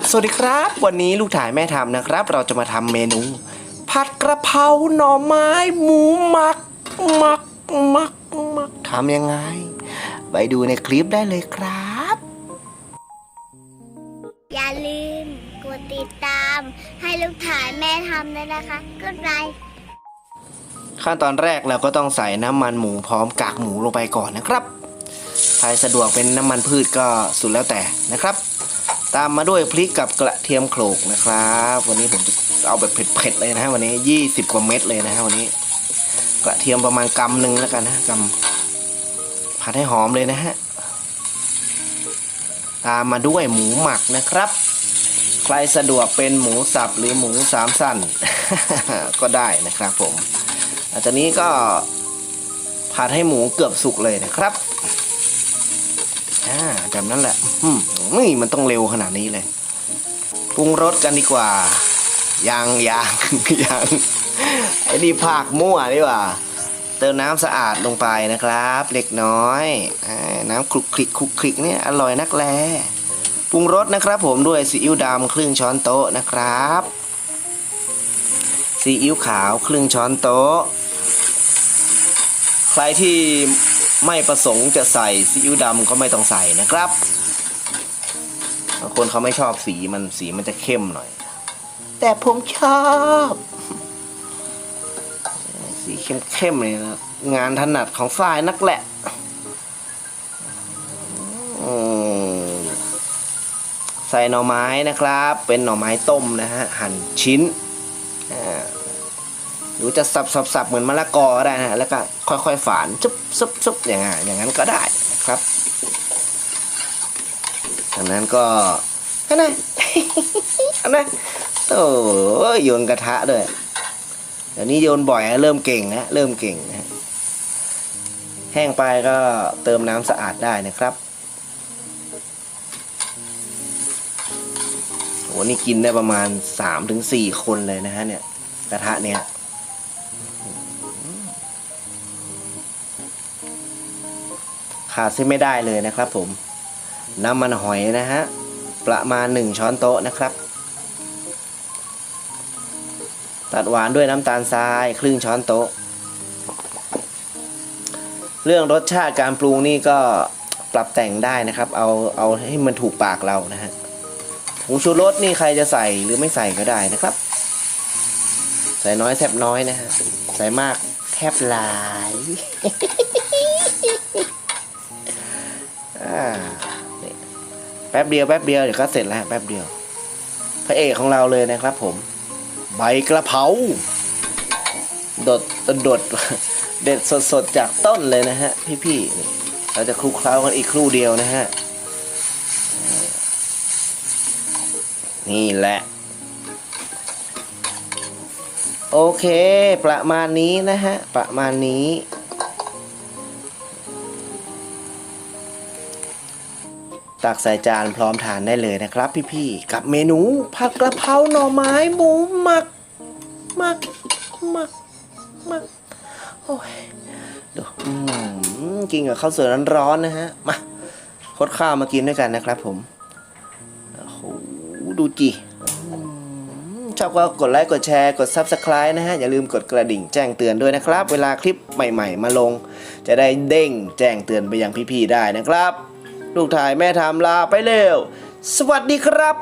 บสวัสดีครับ วันนี้ลูกถ่ายแม่ทำนะครับ เราจะมาทำเมนู ผัดกระเพราหน่อไม้ หมูหมักหมักหมักหมักทำยังไง ไปดูในคลิปได้เลยครับ อย่าลืมกดติดตาม ให้ลูกถ่ายแม่ทำด้วยนะคะกดไลค์ขั้นตอนแรกเราก็ต้องใส่น้ำมันหมูพร้อมกากหมูลงไปก่อนนะครับใครสะดวกเป็นน้ำมันพืชก็สุดแล้วแต่นะครับ ตามมาด้วยพริกกับกระเทียมโขลกนะครับ วันนี้ผมจะเอาแบบเผ็ดๆเลยนะฮะวันนี้20กว่าเม็ดเลยนะฮะวันนี้ กระเทียมประมาณกำหนึ่งแล้วกันนะกำผัดให้หอมเลยนะฮะตามมาด้วยหมูหมักนะครับ ใครสะดวกเป็นหมูสับหรือหมูสามสั้นก็ได้นะครับผมหลังจากนี้ก็ผัดให้หมูเกือบสุกเลยนะครับ อ่าแบบนั้นแหละอืมนี่มันต้องเร็วขนาดนี้เลยปรุงรสกันดีกว่ายังยังยังไอ้นี่ผักมั่วดีกว่า เติมน้ำสะอาดลงไปนะครับ เล็กน้อยอน้ำคลุกคลิกคลุกคลิกเนี่ยอร่อยนักแลปรุงรสนะครับผมด้วยซีอิ๊วดำครึ่งช้อนโต๊ะนะครับซีอิ๊วขาวครึ่งช้อนโต๊ะ ใครที่ ไม่ประสงค์จะใส่ซีอิ๊วดำก็ไม่ต้องใส่นะครับบางคนเขาไม่ชอบสีมันสีมันจะเข้มหน่อย แต่ผมชอบ สีเข้มๆเลยนะงานถนัดของฝ่ายนักแหละอืมใส่หน่อไม้นะครับ เป็นหน่อไม้ต้มนะฮะ หั่นชิ้นอ่า หรือจะสับสับสับเหมือนมะละกอก็ได้นะฮะแล้วก็ค่อยๆฝานซุบซุบซุบอย่างงั้นอย่างนั้นก็ได้นะครับจากนั้นก็อันนั้นอันนั้นโอ้ยโยนกระทะด้วยเดี๋ยวนี้โยนบ่อยเริ่มเก่งนะเริ่มเก่งนะแห้งไปก็เติมน้ำสะอาดได้นะครับโหนี่กินได้ประมาณ 3-4ถึงคนเลยนะฮะเนี่ยกระทะเนี่ย ขาดเส้นไม่ได้เลยนะครับผม น้ำมันหอยนะฮะ ประมาณ 1 ช้อนโต๊ะนะครับ ตัดหวานด้วยน้ำตาลทรายครึ่งช้อนโต๊ะ เรื่องรสชาติการปรุงนี่ก็ปรับแต่งได้นะครับ เอาเอาให้มันถูกปากเรานะฮะผงชูรสนี่ใครจะใส่หรือไม่ใส่ก็ได้นะครับ ใส่น้อยแทบน้อยนะฮะ ใส่มากแทบหลาย แป๊บเดียวแป๊บเดียวเดี๋ยวก็เสร็จแล้วแป๊บเดียว พระเอกของเราเลยนะครับ ผม ใบกระเพราดดดดเด็ดสดๆจากต้นเลยนะฮะ พี่ๆเราจะคลุกเคล้ากันอีกครู่เดียวนะฮะ นี่แหละ โอเค ประมาณนี้นะฮะ ประมาณนี้ ตักใส่จานพร้อมทานได้เลยนะครับพี่ๆ กับเมนูผัดกระเพราหน่อไม้หมูหมักหมักหมักหมักโอ้ยดูอืมกินกับข้าวสวยร้อนๆนะฮะ มาคดข้าวมากินด้วยกันนะครับผมโอ้โหดูจิอืมชอบก็กดไลค์กดแชร์กด Subscribe นะฮะ อย่าลืมกดกระดิ่งแจ้งเตือนด้วยนะครับ เวลาคลิปใหม่ ๆ มาลง จะได้เด้งแจ้งเตือนไปยังพี่ๆได้นะครับ ลูกถ่ายแม่ทำลาไปเร็ว สวัสดีครับ